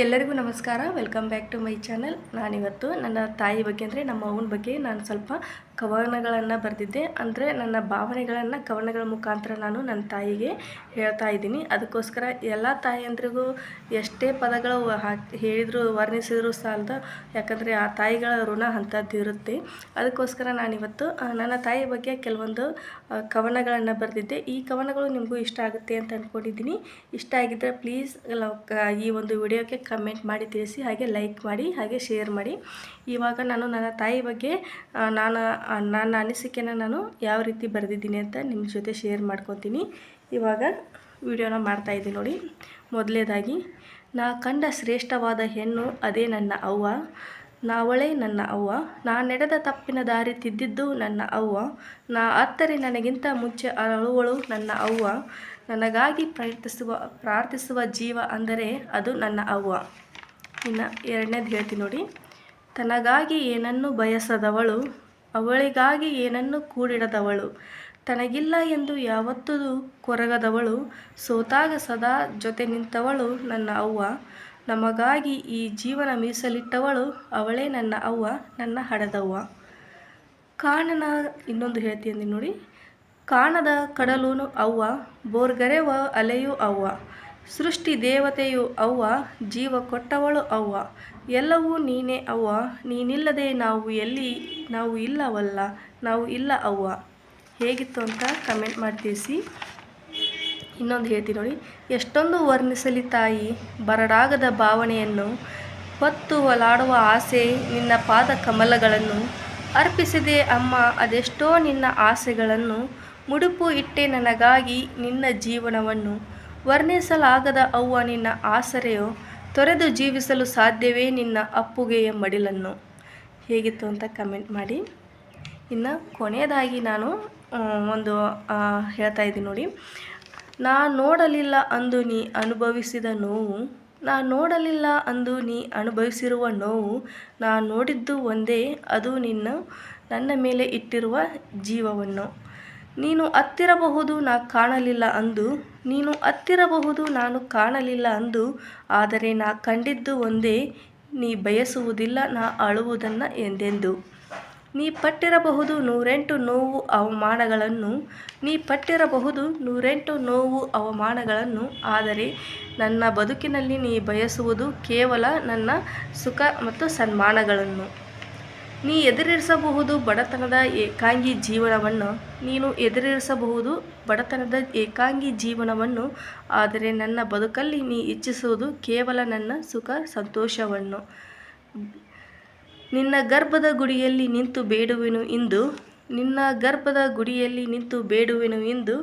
ಎಲ್ಲರಿಗೂ ನಮಸ್ಕಾರ. Welcome back to my channel ನಾನಿವತ್ತು ನನ್ನ ತಾಯಿ ಬಗ್ಗೆ ಅಂದರೆ ನಮ್ಮ ಅವನ ಬಗ್ಗೆ ನಾನು ಸ್ವಲ್ಪ ಕವನಗಳನ್ನು ಬರೆದಿದ್ದೆ. ಅಂದರೆ ನನ್ನ ಭಾವನೆಗಳನ್ನು ಕವನಗಳ ಮುಖಾಂತರ ನಾನು ನನ್ನ ತಾಯಿಗೆ ಹೇಳ್ತಾ ಇದ್ದೀನಿ. ಅದಕ್ಕೋಸ್ಕರ ಎಲ್ಲ ತಾಯಿಯಂದ್ರಿಗೂ ಎಷ್ಟೇ ಪದಗಳು ಹಾಕಿ ಹೇಳಿದರೂ, ವರ್ಣಿಸಿದರೂ ಸಾಲದ, ಯಾಕಂದರೆ ಆ ತಾಯಿಗಳ ಋಣ ಅಂಥದ್ದು ಇರುತ್ತೆ. ಅದಕ್ಕೋಸ್ಕರ ನಾನಿವತ್ತು ನನ್ನ ತಾಯಿ ಬಗ್ಗೆ ಕೆಲವೊಂದು ಕವನಗಳನ್ನು ಬರೆದಿದ್ದೆ. ಈ ಕವನಗಳು ನಿಮಗೂ ಇಷ್ಟ ಆಗುತ್ತೆ ಅಂತ ಅಂದ್ಕೊಂಡಿದ್ದೀನಿ ಇಷ್ಟ ಆಗಿದ್ದರೆ ಪ್ಲೀಸ್ ಈ ಒಂದು ವಿಡಿಯೋಕ್ಕೆ ಕಮೆಂಟ್ ಮಾಡಿ, ತಿಳಿಸಿ, ಹಾಗೆ ಲೈಕ್ ಮಾಡಿ, ಹಾಗೆ ಶೇರ್ ಮಾಡಿ. ಇವಾಗ ನಾನು ನನ್ನ ತಾಯಿ ಬಗ್ಗೆ ನಾನು ನನ್ನ ಅನಿಸಿಕೆನ ನಾನು ಯಾವ ರೀತಿ ಬರೆದಿದ್ದೀನಿ ಅಂತ ನಿಮ್ಮ ಜೊತೆ ಶೇರ್ ಮಾಡ್ಕೊತೀನಿ. ಇವಾಗ ವಿಡಿಯೋನ ಮಾಡ್ತಾಯಿದ್ದೀನಿ ನೋಡಿ. ಮೊದಲೇದಾಗಿ, ನಾ ಕಂಡ ಶ್ರೇಷ್ಠವಾದ ಹೆಣ್ಣು ಅದೇ ನನ್ನ ಅವ್ವ. ನಾವಳೆ ನನ್ನ ಅವ್ವ. ನಾ ನಡೆದ ತಪ್ಪಿನ ದಾರಿ ತಿದ್ದಿದ್ದು ನನ್ನ ಅವ್ವ. ನಾ ಅತ್ತರೆ ನನಗಿಂತ ಮುಂಚೆ ಅಳುವಳು ನನ್ನ ಅವ್ವ. ನನಗಾಗಿ ಪ್ರಯತ್ನಿಸುವ ಪ್ರಾರ್ಥಿಸುವ ಜೀವ ಅಂದರೆ ಅದು ನನ್ನ ಅವ್ವ. ಇನ್ನು ಎರಡನೇದು ಹೇಳ್ತೀನಿ ನೋಡಿ. ತನಗಾಗಿ ಏನನ್ನು ಬಯಸದವಳು ಅವಳಿಗಾಗಿ ಏನನ್ನು ಕೂಡಿಡದವಳು? ತನಗಿಲ್ಲ ಎಂದು ಯಾವತ್ತೂ ಕೊರಗದವಳು. ಸೋತಾಗ ಸದಾ ಜೊತೆ ನಿಂತವಳು ನನ್ನ ಅವ್ವ. ನಮಗಾಗಿ ಈ ಜೀವನ ಮೀಸಲಿಟ್ಟವಳು ಅವಳೇ ನನ್ನ ಅವ್ವ, ನನ್ನ ಹಡದವ್ವ. ಕಾಣನ, ಇನ್ನೊಂದು ಹೇಳ್ತೀನಿ ನೋಡಿ. ಕಾಣದ ಕಡಲೂನು ಅವ್ವ, ಬೋರ್ಗರೆವ ಅಲೆಯೂ ಅವ್ವ. ಸೃಷ್ಟಿ ದೇವತೆಯು ಅವ್ವ, ಜೀವ ಕೊಟ್ಟವಳು ಅವ್ವ. ಎಲ್ಲವೂ ನೀನೇ ಅವ್ವ. ನೀನಿಲ್ಲದೆ ನಾವು ಎಲ್ಲಿ, ನಾವು ಇಲ್ಲವಲ್ಲ, ನಾವು ಇಲ್ಲ ಅವ್ವ. ಹೇಗಿತ್ತು ಅಂತ ಕಮೆಂಟ್ ಮಾಡಿ ತಿಳಿಸಿ. ಇನ್ನೊಂದು ಹೇಳ್ತೀನಿ ನೋಡಿ. ಎಷ್ಟೊಂದು ವರ್ಣಿಸಲಿ ತಾಯಿ, ಬರಡಾಗದ ಭಾವನೆಯನ್ನು ಹೊತ್ತು ಒಲಾಡುವ ಆಸೆ ನಿನ್ನ ಪಾದ ಕಮಲಗಳನ್ನು. ಅರ್ಪಿಸಿದೆ ಅಮ್ಮ, ಅದೆಷ್ಟೋ ನಿನ್ನ ಆಸೆಗಳನ್ನು, ಮುಡುಪು ಇಟ್ಟೆ ನನಗಾಗಿ ನಿನ್ನ ಜೀವನವನ್ನು. ವರ್ಣಿಸಲಾಗದ ಅವ್ವ ನಿನ್ನ ಆಸರೆಯೋ ತೊರೆದು ಜೀವಿಸಲು ಸಾಧ್ಯವೇ ನಿನ್ನ ಅಪ್ಪುಗೆಯ ಮಡಿಲನ್ನು. ಹೇಗಿತ್ತು ಅಂತ ಕಮೆಂಟ್ ಮಾಡಿ. ಇನ್ನು ಕೊನೆಯದಾಗಿ ನಾನು ಒಂದು ಹೇಳ್ತಾ ಇದ್ದೀನಿ ನೋಡಿ. ನಾ ನೋಡಲಿಲ್ಲ ಅಂದು ನೀ ಅನುಭವಿಸಿದ ನೋವು. ನಾ ನೋಡಲಿಲ್ಲ ಅಂದು ನೀ ಅನುಭವಿಸಿರುವ ನೋವು. ನಾ ನೋಡಿದ್ದು ಒಂದೇ, ಅದು ನಿನ್ನ, ನನ್ನ ಮೇಲೆ ಇಟ್ಟಿರುವ ಜೀವವನ್ನು. ನೀನು ಹತ್ತಿರಬಹುದು ನಾ ಕಾಣಲಿಲ್ಲ ಅಂದು, ನೀನು ಹತ್ತಿರಬಹುದು ನಾನು ಕಾಣಲಿಲ್ಲ ಅಂದು, ಆದರೆ ನಾ ಕಂಡಿದ್ದು ಒಂದೇ, ನೀ ಬಯಸುವುದಿಲ್ಲ ನಾ ಅಳುವುದನ್ನು ಎಂದೆಂದು. ನೀ ಪಟ್ಟಿರಬಹುದು ನೂರೆಂಟು ನೋವು ಅವಮಾನಗಳನ್ನು, ನೀ ಪಟ್ಟಿರಬಹುದು ನೂರೆಂಟು ನೋವು ಅವಮಾನಗಳನ್ನು, ಆದರೆ ನನ್ನ ಬದುಕಿನಲ್ಲಿ ನೀ ಬಯಸುವುದು ಕೇವಲ ನನ್ನ ಸುಖ ಮತ್ತು ಸನ್ಮಾನಗಳನ್ನು. ನೀ ಎದುರಿಸಬಹುದು ಬಡತನದ ಏಕಾಂಗಿ ಜೀವನವನ್ನು. ನೀನು ಎದುರಿಸಬಹುದು ಬಡತನದ ಏಕಾಂಗಿ ಜೀವನವನ್ನು. ಆದರೆ ನನ್ನ ಬದುಕಲ್ಲಿ ನೀ ಇಚ್ಛಿಸುವುದು ಕೇವಲ ನನ್ನ ಸುಖ ಸಂತೋಷವನ್ನು. ನಿನ್ನ ಗರ್ಭದ ಗುಡಿಯಲ್ಲಿ ನಿಂತು ಬೇಡುವೆನು ಇಂದು. ನಿನ್ನ ಗರ್ಭದ ಗುಡಿಯಲ್ಲಿ ನಿಂತು ಬೇಡುವೆನು ಇಂದು.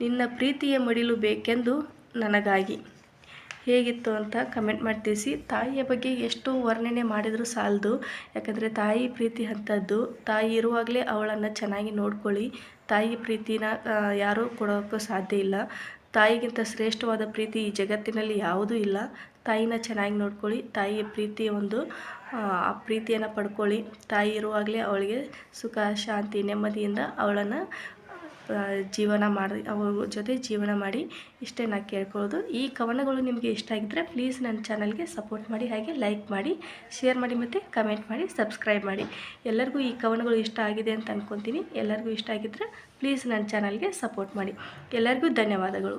ನಿನ್ನ ಪ್ರೀತಿಯ ಮಡಿಲು ಬೇಕೆಂದು ನನಗಾಗಿ. ಹೇಗಿತ್ತು ಅಂತ ಕಮೆಂಟ್ ಮಾಡಿ ತಿಳಿಸಿ. ತಾಯಿಯ ಬಗ್ಗೆ ಎಷ್ಟು ವರ್ಣನೆ ಮಾಡಿದರೂ ಸಾಲದು. ಯಾಕಂದರೆ ತಾಯಿ ಪ್ರೀತಿ ಅಂಥದ್ದು. ತಾಯಿ ಇರುವಾಗಲೇ ಅವಳನ್ನು ಚೆನ್ನಾಗಿ ನೋಡ್ಕೊಳ್ಳಿ. ತಾಯಿ ಪ್ರೀತಿನ ಯಾರೂ ಕೊಡೋಕ್ಕೂ ಸಾಧ್ಯ ಇಲ್ಲ. ತಾಯಿಗಿಂತ ಶ್ರೇಷ್ಠವಾದ ಪ್ರೀತಿ ಈ ಜಗತ್ತಿನಲ್ಲಿ ಯಾವುದೂ ಇಲ್ಲ. ತಾಯಿನ ಚೆನ್ನಾಗಿ ನೋಡ್ಕೊಳ್ಳಿ. ತಾಯಿಯ ಪ್ರೀತಿ ಒಂದು ಆ ಪ್ರೀತಿಯನ್ನು ಪಡ್ಕೊಳ್ಳಿ. ತಾಯಿ ಇರುವಾಗಲೇ ಅವಳಿಗೆ ಸುಖ, ಶಾಂತಿ, ನೆಮ್ಮದಿಯಿಂದ ಅವಳನ್ನು ಜೀವನ ಮಾಡಿ, ಅವ್ರ ಜೊತೆ ಜೀವನ ಮಾಡಿ ಇಷ್ಟೇ ನಾನು ಕೇಳ್ಕೊಳ್ಳೋದು. ಈ ಕವನಗಳು ನಿಮಗೆ ಇಷ್ಟ ಆಗಿದ್ದರೆ ಪ್ಲೀಸ್ ನನ್ನ ಚಾನಲ್ಗೆ ಸಪೋರ್ಟ್ ಮಾಡಿ, ಹಾಗೆ ಲೈಕ್ ಮಾಡಿ ಶೇರ್ ಮಾಡಿ ಮತ್ತು ಕಮೆಂಟ್ ಮಾಡಿ ಸಬ್ಸ್ಕ್ರೈಬ್ ಮಾಡಿ. ಎಲ್ಲರಿಗೂ ಈ ಕವನಗಳು ಇಷ್ಟ ಆಗಿದೆ ಅಂತ ಅಂದ್ಕೊತೀನಿ ಎಲ್ಲರಿಗೂ ಇಷ್ಟ ಆಗಿದ್ದರೆ ಪ್ಲೀಸ್ ನನ್ನ ಚಾನಲ್ಗೆ ಸಪೋರ್ಟ್ ಮಾಡಿ. ಎಲ್ಲರಿಗೂ ಧನ್ಯವಾದಗಳು.